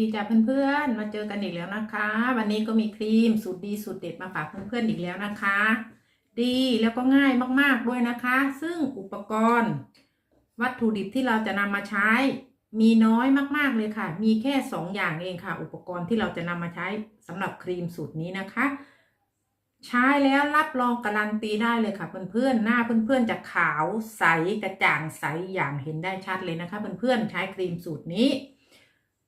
ดีจ้ะเพื่อนๆ มาเจอกันอีกแล้วนะคะ วันนี้ก็มีครีมสูตรดีสูตรเด็ดมาฝากเพื่อนๆอีกแล้วนะคะ ดีแล้วก็ง่ายมากๆด้วยนะคะ ซึ่งอุปกรณ์ วัตถุดิบที่เราจะนำมาใช้ มีน้อยมากๆเลยค่ะ มีแค่สองอย่างเองค่ะ อุปกรณ์ที่เราจะนำมาใช้สำหรับครีมสูตรนี้นะคะ ใช้แล้วรับรองการันตีได้เลยค่ะเพื่อนๆหน้าเพื่อนๆจะขาวใสกระจ่างใสอย่างเห็นได้ชัดเลยนะคะ เพื่อนๆใช้ครีมสูตรนี้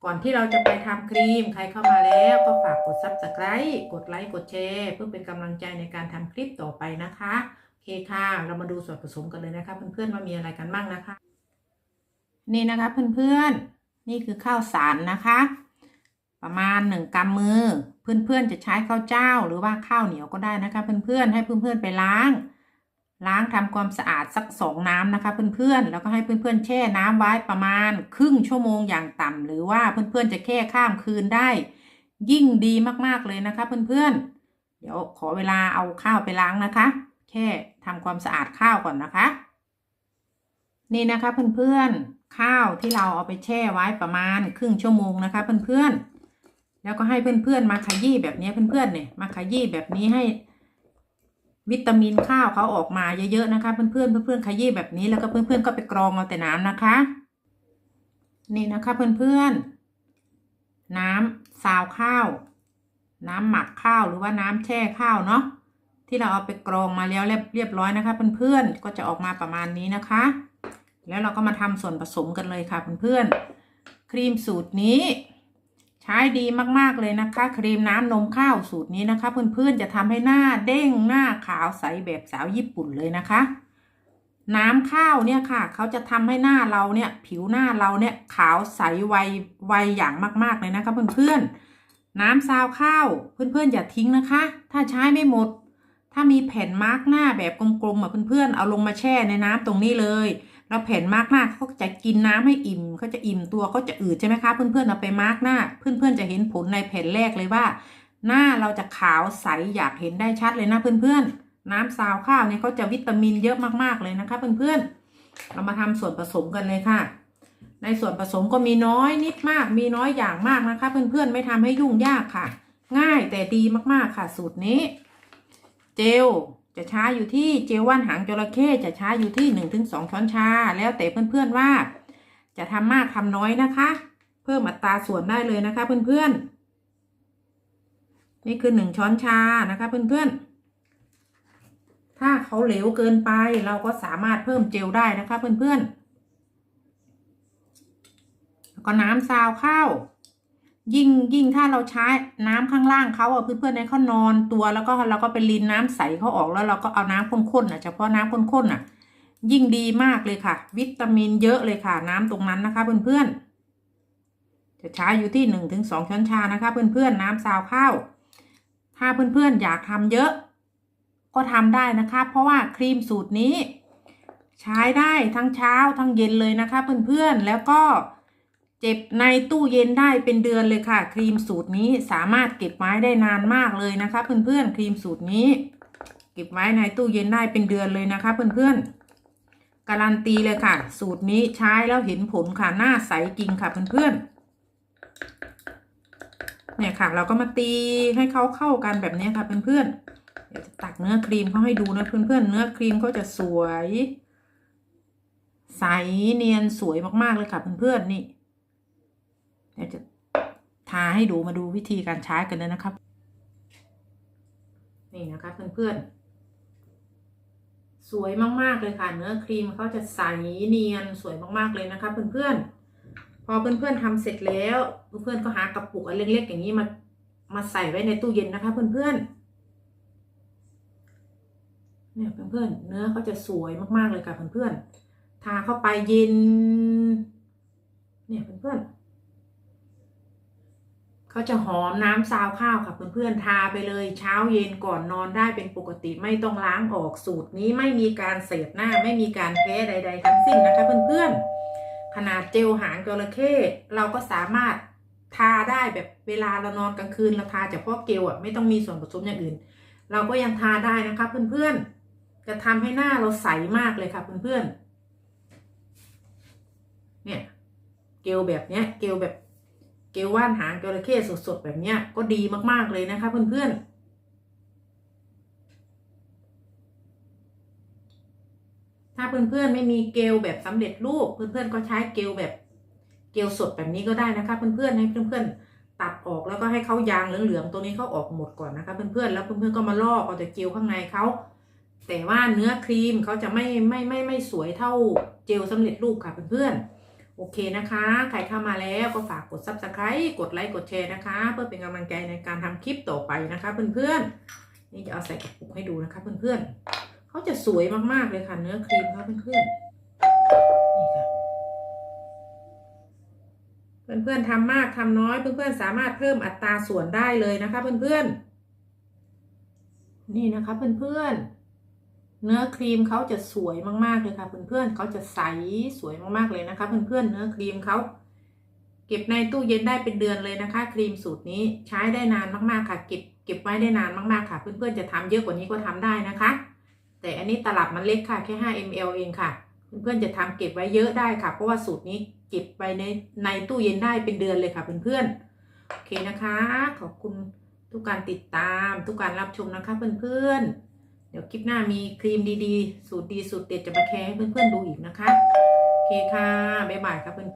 ก่อนที่เราจะไปทำครีมใครเข้ามาแล้วก็ฝากกด subscribe กดไลค์กดแชร์เพื่อเป็นกำลังใจในการทำคลิปต่อไปนะคะโอเคค่ะเรามาดูส่วนผสมกันเลยนะคะ เพื่อนๆว่ามีอะไรกันบ้างนะคะ นี่นะคะเพื่อนๆนี่คือข้าวสารนะคะ ประมาณหนึ่งกำมือ เพื่อนๆจะใช้ข้าวเจ้าหรือว่าข้าวเหนียวก็ได้นะคะ เพื่อนๆให้เพื่อนๆไปล้าง ล้างทำความสะอาดสักสองน้ำนะคะ เพื่อนๆ แล้วก็ให้เพื่อนๆ แช่น้ำไว้ประมาณครึ่งชั่วโมงอย่างต่ำหรือว่าเพื่อนๆจะแค่ข้ามคืนได้ ยิ่งดีมากๆเลยนะคะ เพื่อนๆ เดี๋ยวขอเวลาเอาข้าวไปล้างนะคะ แค่ทำความสะอาดข้าวก่อนนะคะ นี่นะคะเพื่อนๆ ข้าวที่เราเอาไปแช่ไว้ประมาณครึ่งชั่วโมงนะคะ เพื่อนๆ แล้วก็ให้เพื่อนๆ มาขยี้แบบนี้เพื่อนๆ เนี่ยมาขยี้แบบนี้ให้ วิตามินข้าวเขาออกมาเยอะๆนะคะ เพื่อนๆเพื่อนๆขยี้แบบนี้แล้วก็เพื่อนๆก็ไปกรองเอาแต่น้ำนะคะ นี่นะคะเพื่อนๆน้ำซาวข้าว น้ำหมักข้าวหรือว่าน้ำแช่ข้าวเนาะที่เราเอาไปกรองมาแล้วเรียบร้อยนะคะ เพื่อนๆก็จะออกมาประมาณนี้นะคะ แล้วเราก็มาทำส่วนผสมกันเลยค่ะเพื่อนๆครีมสูตรนี้ ใช้ดีมากๆเลยนะคะ ครีมน้ำนมข้าวสูตรนี้นะคะ เพื่อนๆจะทำให้หน้าเด้งหน้าขาวใสแบบสาวญี่ปุ่นเลยนะคะ น้ำข้าวเนี่ยค่ะ เขาจะทำให้หน้าเราเนี่ย ผิวหน้าเราเนี่ยขาวใสไวไวอย่างมากๆเลยนะคะ เพื่อนๆน้ำซาวข้าวเพื่อนๆอย่าทิ้งนะคะ ถ้าใช้ไม่หมด ถ้ามีแผ่นมาร์กหน้าแบบกลมๆอะเพื่อนๆเอาลงมาแช่ในน้ำตรงนี้เลย แล้วแผ่นมาร์กหน้าเขาจะกินน้ำให้อิ่มเขาจะอิ่มตัวเขาจะอืดใช่ไหมคะเพื่อนๆเอาไปมาร์กหน้า เพื่อนๆจะเห็นผลในแผ่นแรกเลยว่า หน้าเราจะขาวใสอยากเห็นได้ชัดเลยนะเพื่อนๆ น้ำซาวข้าวเนี่ยเขาจะวิตามินเยอะมากๆเลยนะคะเพื่อนๆ เรามาทำส่วนผสมกันเลยค่ะ ในส่วนผสมก็มีน้อยนิดมาก มีน้อยอย่างมากนะคะเพื่อนๆไม่ทำให้ยุ่งยากค่ะ ง่ายแต่ดีมากๆค่ะ สูตรนี้ เจล จะช้าอยู่ที่เจลว่านหางจระเข้จะช้าอยู่ที่หนึ่งถึงสองช้อนชา แล้วแต่เพื่อนๆว่า จะทำมากทำน้อยนะคะ เพิ่มอัตราส่วนได้เลยนะคะ เพื่อนๆ นี่คือหนึ่งช้อนชานะคะเพื่อนๆ ถ้าเขาเหลวเกินไปเราก็สามารถเพิ่มเจลได้นะคะเพื่อนๆแล้วก็น้ำซาวข้าว ยิ่งยิ่งถ้าเราใช้น้ำข้างล่างเขาอะเพื่อนๆให้เขานอนตัวแล้วก็เราก็ไปรินน้ำใสเขาออกแล้วเราก็เอาน้ำข้นๆอะเฉพาะน้ำข้นๆอะ ยิ่งดีมากเลยค่ะ วิตามินเยอะเลยค่ะ น้ำตรงนั้นนะคะเพื่อนๆจะใช้อยู่ที่หนึ่งถึงสองช้อนชานะคะ เพื่อนๆน้ำซาวข้าวถ้าเพื่อนๆอยากทำเยอะ ก็ทำได้นะคะ เพราะว่าครีมสูตรนี้ ใช้ได้ทั้งเช้าทั้งเย็นเลยนะคะ เพื่อนๆแล้วก็ เก็บในตู้เย็นได้เป็นเดือนเลยค่ะ ครีมสูตรนี้สามารถเก็บไว้ได้นานมากเลยนะคะ เพื่อนๆครีมสูตรนี้ เก็บไว้ในตู้เย็นได้เป็นเดือนเลยนะคะ เพื่อนๆการันตีเลยค่ะ สูตรนี้ใช้แล้วเห็นผลค่ะหน้าใสจริงค่ะเพื่อนๆเนี่ยค่ะ เราก็มาตีให้เขาเข้ากันแบบนี้ค่ะเพื่อนๆเดี๋ยวจะตักเนื้อครีมเขาให้ดูนะเพื่อนๆเนื้อครีมเขาจะสวย ใสเนียนสวยมากๆเลยค่ะเพื่อนๆนี่ เดี๋ยวจะทาให้ดูมาดูวิธีการใช้กันเลยนะครับ นี่นะคะเพื่อนๆ สวยมากๆเลยค่ะ เนื้อครีมเขาจะใสเนียนสวยมากๆเลยนะคะเพื่อนๆ พอเพื่อนๆทำเสร็จแล้ว เพื่อนๆก็หากระปุกอันเล็กๆ อย่างนี้มามาใส่ไว้ในตู้เย็นนะคะ เพื่อนๆเนี่ยเพื่อนๆเนื้อเขาจะสวยมากๆเลยค่ะเพื่อนๆทาเข้าไปเย็น เนี่ยเพื่อนๆ เขาจะหอมน้ำซาวข้าวค่ะเพื่อนๆทาไปเลยเช้าเย็นก่อนนอนได้เป็นปกติไม่ต้องล้างออกสูตรนี้ไม่มีการเสพหน้าไม่มีการแพ้ใด ๆ ทั้งสิ้นนะคะเพื่อนๆขนาดเจลหางจระเข้เราก็สามารถทาได้แบบเวลาเรานอนกลางคืนเราทาเฉพาะเจลอะไม่ต้องมีส่วนผสมอย่างอื่น เราก็ยังทาได้นะคะเพื่อนๆจะทำให้หน้าเราใสมากเลยค่ะเพื่อนๆเนี่ยเกลแบบเนี้ยเกลแบบ เกลว่านหางจระเข้สดๆ แบบเนี้ยก็ดีมากๆเลยนะคะ เพื่อนๆถ้าเพื่อนๆไม่มีเกลแบบสำเร็จรูป เพื่อนๆก็ใช้เกลแบบเกลสดแบบนี้ก็ได้นะคะ เพื่อนๆให้เพื่อนๆตัดออกแล้วก็ให้เขายางเหลืองๆตัวนี้เขาออกหมดก่อนนะคะ เพื่อนๆแล้วเพื่อนๆก็มาลอกเอาแต่เกลข้างในเขาแต่ว่าเนื้อครีมเขาจะไม่ไม่ไม่ไม่สวยเท่าเจลสำเร็จรูปค่ะเพื่อนๆ โอเคนะคะ ใครเข้ามาแล้วก็ฝากกด subscribe กดไลค์ กดแชร์นะคะ เพื่อเป็นกำลังใจในการทำคลิปต่อไปนะคะ เพื่อนๆ นี่จะเอาใส่กระปุกให้ดูนะคะ เพื่อนๆเขาจะสวยมากๆเลยค่ะ เนื้อครีมเขาเพื่อนๆนี่ค่ะเพื่อนๆทำมากทำน้อยเพื่อนๆสามารถเพิ่มอัตราส่วนได้เลยนะคะ เพื่อนๆนี่นะคะเพื่อนๆ เนื้อครีมเขาจะสวยมากๆเลยค่ะเพื่อนๆเขาจะใสสวยมากๆเลยนะคะเพื่อนๆเนื้อครีมเขาเก็บในตู้เย็นได้เป็นเดือนเลยนะคะ ครีมสูตรนี้ใช้ได้นานมากๆค่ะ เก็บเก็บไว้ได้นานมากๆค่ะ เพื่อนๆจะทำเยอะกว่านี้ก็ทำได้นะคะ แต่อันนี้ตลับมันเล็กค่ะแค่5 ml เองค่ะ เพื่อนๆจะทำเก็บไว้เยอะได้ค่ะ เพราะว่าสูตรนี้เก็บไปในในตู้เย็นได้เป็นเดือนเลยค่ะเพื่อนๆโอเคนะคะ ขอบคุณทุกการติดตามทุกการรับชมนะคะเพื่อนๆ เดี๋ยวคลิปหน้ามีครีมดีๆ สูตรดีสูตรเด็ดจะมาแชร์ให้เพื่อนๆดูอีกนะคะ โอเคค่ะ บ๊ายบายครับเพื่อน